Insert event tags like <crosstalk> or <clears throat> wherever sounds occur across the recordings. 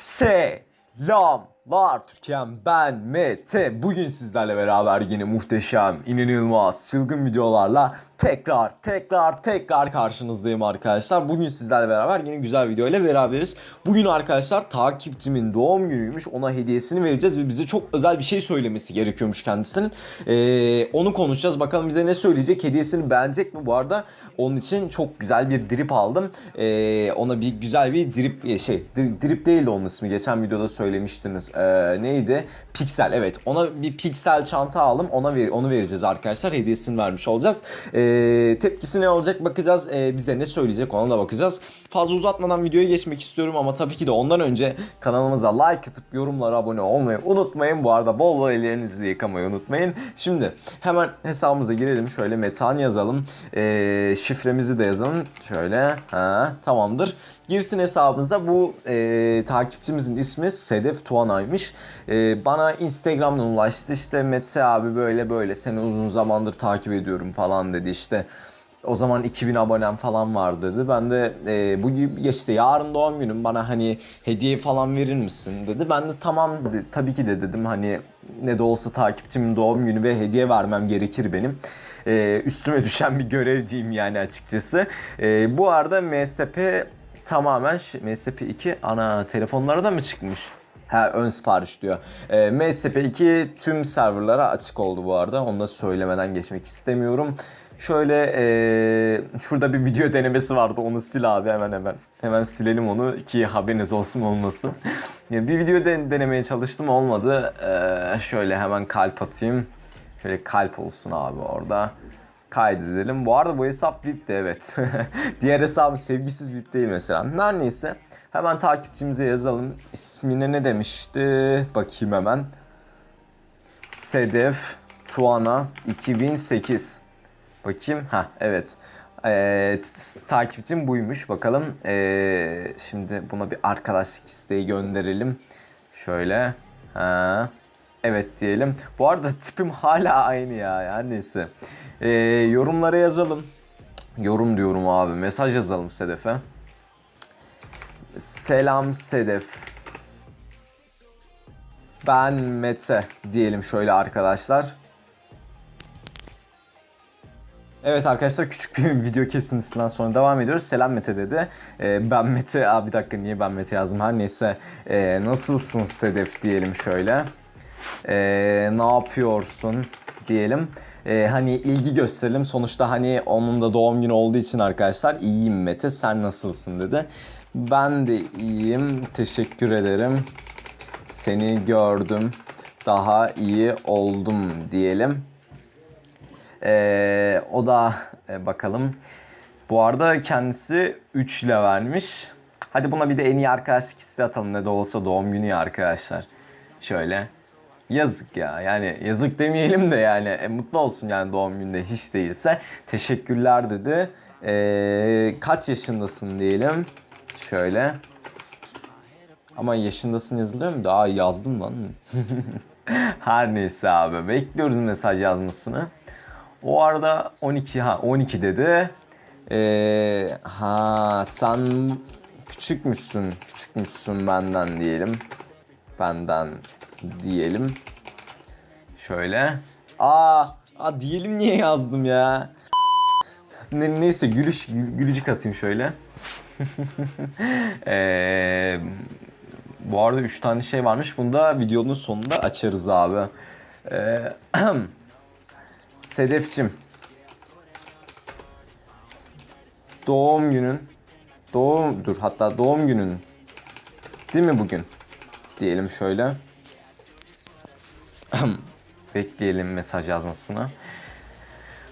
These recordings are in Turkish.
Selam. Selamlar Türkiye'm ben Mete. Bugün sizlerle beraber yine muhteşem, inanılmaz, çılgın videolarla tekrar tekrar tekrar karşınızdayım arkadaşlar. Bugün sizlerle beraber yine güzel video ile beraberiz. Bugün arkadaşlar takipçimin doğum günüymüş. Ona hediyesini vereceğiz ve bize çok özel bir şey söylemesi gerekiyormuş kendisinin. Ee, onu konuşacağız. Bakalım bize ne söyleyecek? Hediyesini beğenecek mi? Bu arada onun için çok güzel bir drip aldım. Ee, ona bir güzel bir drip e, şey dri- drip değil de onun ismi. Geçen videoda söylemiştiniz. Ee, neydi? Pixel evet. Ona bir Pixel çanta aldım. Ona ver, onu vereceğiz arkadaşlar. Hediyesini vermiş olacağız. Ee, tepkisi ne olacak bakacağız. Ee, bize ne söyleyecek ona da bakacağız. Fazla uzatmadan videoya geçmek istiyorum ama tabii ki de ondan önce kanalımıza like atıp yorumlara abone olmayı unutmayın. Bu arada bol bol ellerinizi de yıkamayı unutmayın. Şimdi hemen hesabımıza girelim. Şöyle metan yazalım. Ee, şifremizi de yazalım. Şöyle. Ha, tamamdır. Girsin hesabımıza. Bu e, takipçimizin ismi Sedef Tuanay'mış. E, bana Instagram'dan ulaştı. İşte Mete abi böyle böyle seni uzun zamandır takip ediyorum falan dedi işte. O zaman 2000 abonem falan var dedi. Ben de e, bu işte yarın doğum günüm bana hani hediye falan verir misin dedi. Ben de tamam dedi. tabii ki de dedim hani ne de olsa takipçimin doğum günü ve hediye vermem gerekir benim. E, üstüme düşen bir görev diyeyim yani açıkçası. E, bu arada MSP tamamen MSP 2 ana telefonlara da mı çıkmış? Ha ön sipariş diyor. E, MSP2 tüm serverlara açık oldu bu arada. Onu da söylemeden geçmek istemiyorum. Şöyle e, şurada bir video denemesi vardı. Onu sil abi hemen hemen. Hemen silelim onu ki haberiniz olsun olmasın. Ya bir video den- denemeye çalıştım olmadı. E, şöyle hemen kalp atayım. Şöyle kalp olsun abi orada. Kaydedelim. Bu arada bu hesap VIP de evet. <laughs> Diğer hesabım sevgisiz VIP değil mesela. Her neyse. Hemen takipçimize yazalım. İsmine ne demişti? Bakayım hemen. Sedef Tuana 2008. Bakayım. Ha evet. Ee, takipçim buymuş. Bakalım. Ee, şimdi buna bir arkadaşlık isteği gönderelim. Şöyle. Ha. Evet diyelim. Bu arada tipim hala aynı ya. Yani neyse. Ee, yorumlara yazalım. Yorum diyorum abi. Mesaj yazalım Sedef'e. Selam Sedef. Ben Mete diyelim şöyle arkadaşlar. Evet arkadaşlar küçük bir <laughs> video kesintisinden sonra devam ediyoruz. Selam Mete dedi. Ee, ben Mete, Aa, bir dakika niye ben Mete yazdım her neyse. Ee, nasılsın Sedef diyelim şöyle. Ee, ne yapıyorsun diyelim. Ee, hani ilgi gösterelim. Sonuçta hani onun da doğum günü olduğu için arkadaşlar iyiyim Mete sen nasılsın dedi. Ben de iyiyim teşekkür ederim. Seni gördüm daha iyi oldum diyelim. Ee, o da e, bakalım. Bu arada kendisi 3 ile vermiş. Hadi buna bir de en iyi arkadaşlık isteği atalım. Ne de olsa doğum günü ya arkadaşlar. Şöyle. Yazık ya. Yani yazık demeyelim de yani e, mutlu olsun yani doğum gününde hiç değilse. Teşekkürler dedi. Ee, kaç yaşındasın diyelim. Şöyle. Ama yaşındasın yazılıyor mu? Daha yazdım lan. <laughs> Her neyse abi. Bekliyoruz mesaj yazmasını. O arada 12 ha 12 dedi. Ee, ha sen küçükmüşsün. Küçükmüşsün benden diyelim. Benden diyelim. Şöyle. Aa, aa diyelim niye yazdım ya? Ne, neyse gülüş gül- gülücük atayım şöyle. <laughs> Ee, bu arada 3 tane şey varmış. Bunu da videonun sonunda açarız abi. Ee, <clears throat> Sedefçim. Doğum günün. Doğum dur hatta doğum günün. Değil mi bugün? Diyelim şöyle. <clears throat> Bekleyelim mesaj yazmasını.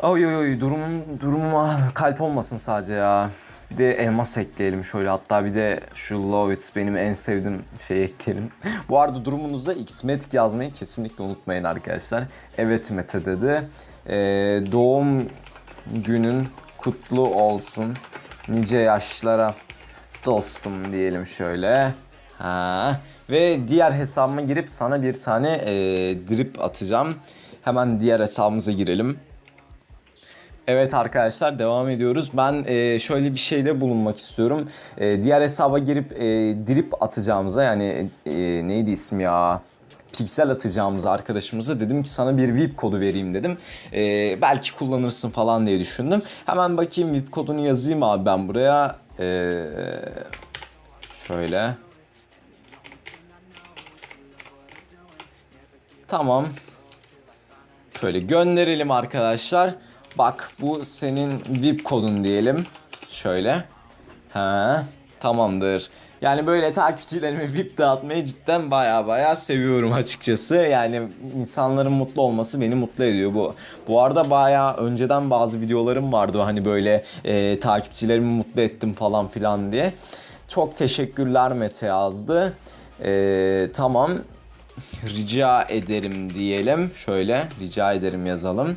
Oy oy oy durumum durumuma kalp olmasın sadece ya. Bir de elmas ekleyelim şöyle hatta bir de şu love it benim en sevdiğim şey ekleyelim. <laughs> Bu arada durumunuzda xmetik yazmayı kesinlikle unutmayın arkadaşlar. Evet Mete dedi. Ee, doğum günün kutlu olsun. Nice yaşlara dostum diyelim şöyle. Ha. Ve diğer hesabıma girip sana bir tane ee, drip atacağım. Hemen diğer hesabımıza girelim. Evet arkadaşlar devam ediyoruz. Ben e, şöyle bir şeyde bulunmak istiyorum. E, diğer hesaba girip e, drip atacağımıza yani e, neydi ismi ya? Piksel atacağımız arkadaşımıza dedim ki sana bir VIP kodu vereyim dedim. E, belki kullanırsın falan diye düşündüm. Hemen bakayım VIP kodunu yazayım abi ben buraya. E, şöyle. Tamam. Şöyle gönderelim arkadaşlar. Bak bu senin VIP kodun diyelim. Şöyle. Ha, tamamdır. Yani böyle takipçilerime VIP dağıtmayı cidden baya baya seviyorum açıkçası. Yani insanların mutlu olması beni mutlu ediyor bu. Bu arada baya önceden bazı videolarım vardı hani böyle e, takipçilerimi mutlu ettim falan filan diye. Çok teşekkürler Mete yazdı. E, tamam rica ederim diyelim. Şöyle rica ederim yazalım.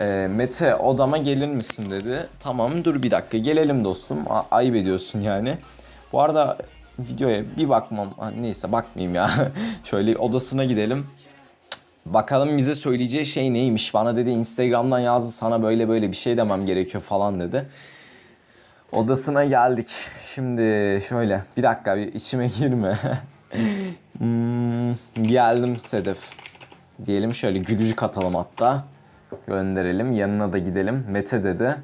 E, Mete odama gelir misin dedi. Tamam dur bir dakika gelelim dostum. A- ayıp ediyorsun yani. Bu arada videoya bir bakmam. Ha, neyse bakmayayım ya. <laughs> Şöyle odasına gidelim. Bakalım bize söyleyeceği şey neymiş. Bana dedi Instagram'dan yazdı sana böyle böyle bir şey demem gerekiyor falan dedi. Odasına geldik. Şimdi şöyle bir dakika bir içime girme. <laughs> Hmm, geldim Sedef. Diyelim şöyle gülücük atalım hatta. Gönderelim. Yanına da gidelim. Mete dedi.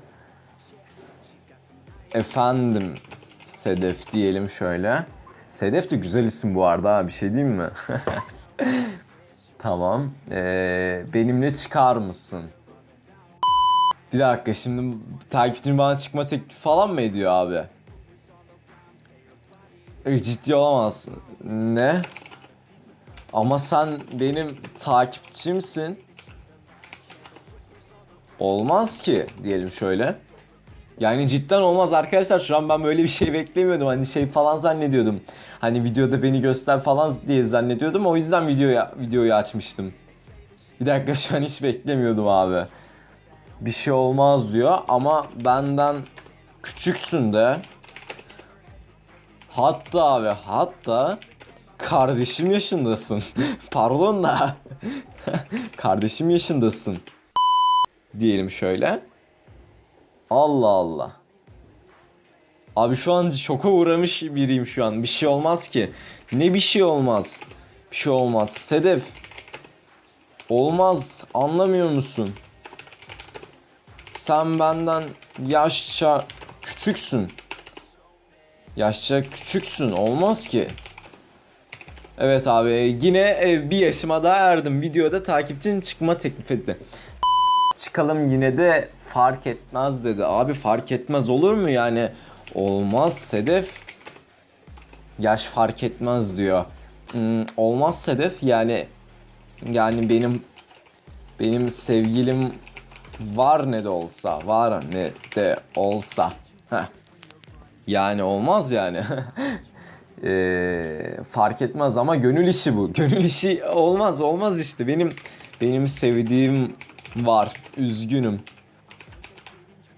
Efendim Sedef diyelim şöyle. Sedef de güzel isim bu arada bir şey diyeyim mi? <laughs> tamam. Ee, benimle çıkar mısın? Bir dakika şimdi takipçim bana çıkma teklifi falan mı ediyor abi? Ciddi olamazsın. Ne? Ama sen benim takipçimsin. Olmaz ki diyelim şöyle. Yani cidden olmaz arkadaşlar şu an ben böyle bir şey beklemiyordum hani şey falan zannediyordum. Hani videoda beni göster falan diye zannediyordum o yüzden videoya videoyu açmıştım. Bir dakika şu an hiç beklemiyordum abi. Bir şey olmaz diyor ama benden küçüksün de. Hatta abi hatta kardeşim yaşındasın. <laughs> Pardon da. <laughs> kardeşim yaşındasın. Diyelim şöyle. Allah Allah. Abi şu an şoka uğramış biriyim şu an. Bir şey olmaz ki. Ne bir şey olmaz. Bir şey olmaz. Sedef. Olmaz. Anlamıyor musun? Sen benden yaşça küçüksün. Yaşça küçüksün. Olmaz ki. Evet abi yine e, bir yaşıma daha erdim. Videoda takipçin çıkma teklif etti. Çıkalım yine de fark etmez dedi. Abi fark etmez olur mu yani? Olmaz Sedef. Yaş fark etmez diyor. Hmm, olmaz Sedef yani yani benim benim sevgilim var ne de olsa var ne de olsa. Heh. Yani olmaz yani. Eee, <laughs> fark etmez ama gönül işi bu. <laughs> Gönül işi olmaz olmaz işte. Benim benim sevdiğim var. Üzgünüm.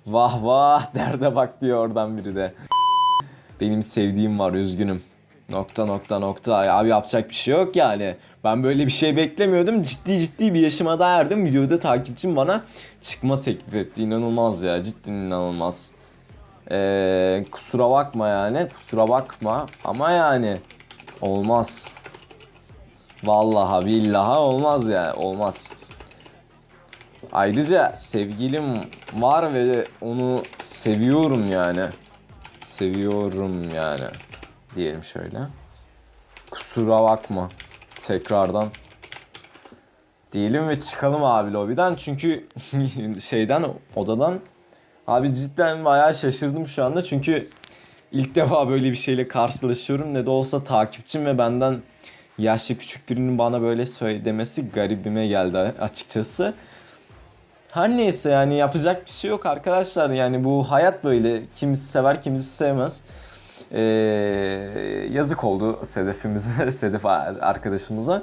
Vah vah <laughs> derde bak diyor oradan biri de. Benim sevdiğim var üzgünüm. Nokta nokta nokta. Abi yapacak bir şey yok yani. Ben böyle bir şey beklemiyordum. Ciddi ciddi bir yaşıma da erdim. Videoda takipçim bana çıkma teklif etti. İnanılmaz ya. Cidden inanılmaz. Ee, kusura bakma yani. Kusura bakma. Ama yani olmaz. Vallahi billaha olmaz yani. Olmaz. Ayrıca sevgilim var ve onu seviyorum yani. Seviyorum yani. Diyelim şöyle. Kusura bakma. Tekrardan. Diyelim ve çıkalım abi lobiden çünkü <laughs> şeyden odadan abi cidden bayağı şaşırdım şu anda çünkü ilk defa böyle bir şeyle karşılaşıyorum ne de olsa takipçim ve benden yaşlı küçük birinin bana böyle söyle demesi garibime geldi açıkçası. Her neyse yani yapacak bir şey yok arkadaşlar. Yani bu hayat böyle. Kimisi sever, kimisi sevmez. Ee, yazık oldu Sedef'imize, <laughs> Sedef arkadaşımıza.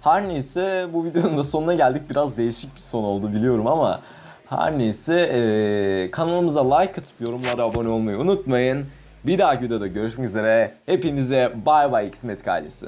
Her neyse bu videonun da sonuna geldik. Biraz değişik bir son oldu biliyorum ama her neyse ee, kanalımıza like atıp yorumlara abone olmayı unutmayın. Bir dahaki videoda görüşmek üzere. Hepinize bay bay Xmet ailesi.